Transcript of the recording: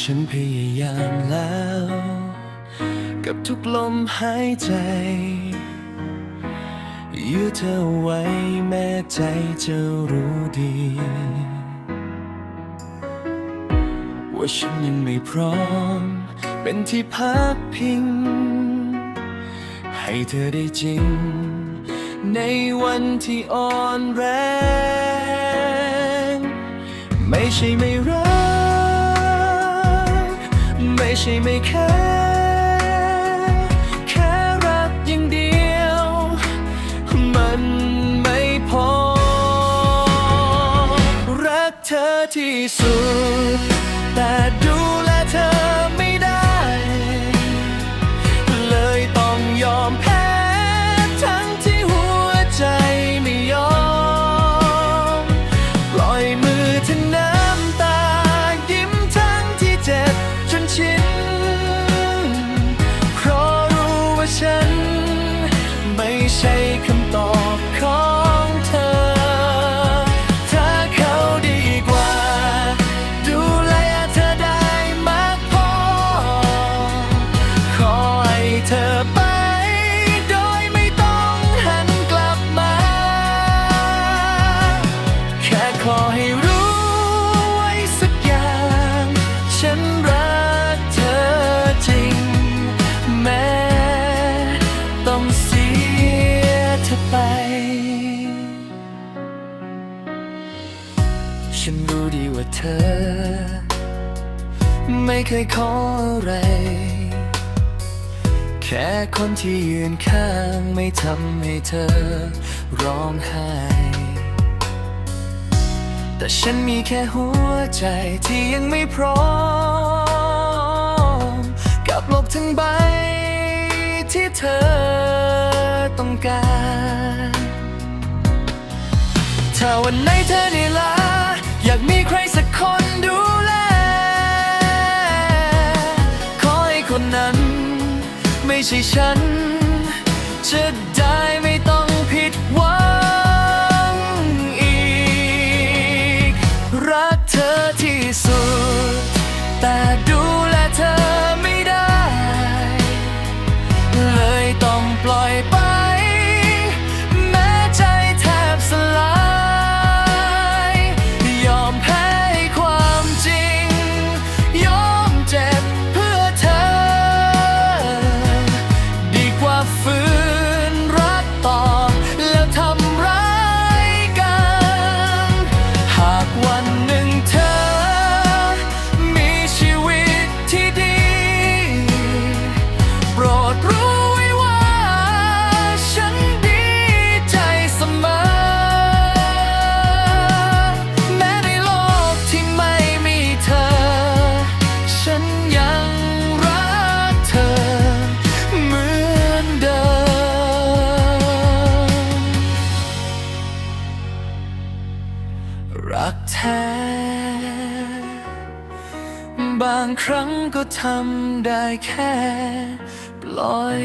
ฉันพยายามแล้ว กับทุกลมหายใจ ยื้อเธอไว้แม้ใจจะรู้ดี ว่าฉันยังไม่พร้อม เป็นที่พักพิง ให้เธอได้จริง ในวันที่อ่อนแรง ไม่ใช่ไม่รัก ใช่ไม่แค่แค่รักอย่างเดียว มันไม่พอ รักเธอที่สุดแต่ ฉันรู้ดีว่าเธอ ไม่เคยขออะไร แค่คนที่ยืนข้างไม่ทำให้เธอร้องไห้ แต่ฉันมีแค่หัวใจที่ยังไม่พร้อม กับโลกทั้งใบที่เธอต้องการ ถ้าวันไหนเธอเหนื่ลา อยากมีใครสักคนดูแล ขอให้คนนั้น ไม่ใช่ฉัน จะได้ไม่ต้องผิดหวัง รักแท้ บางครั้งก็ทำได้แค่ปล่อย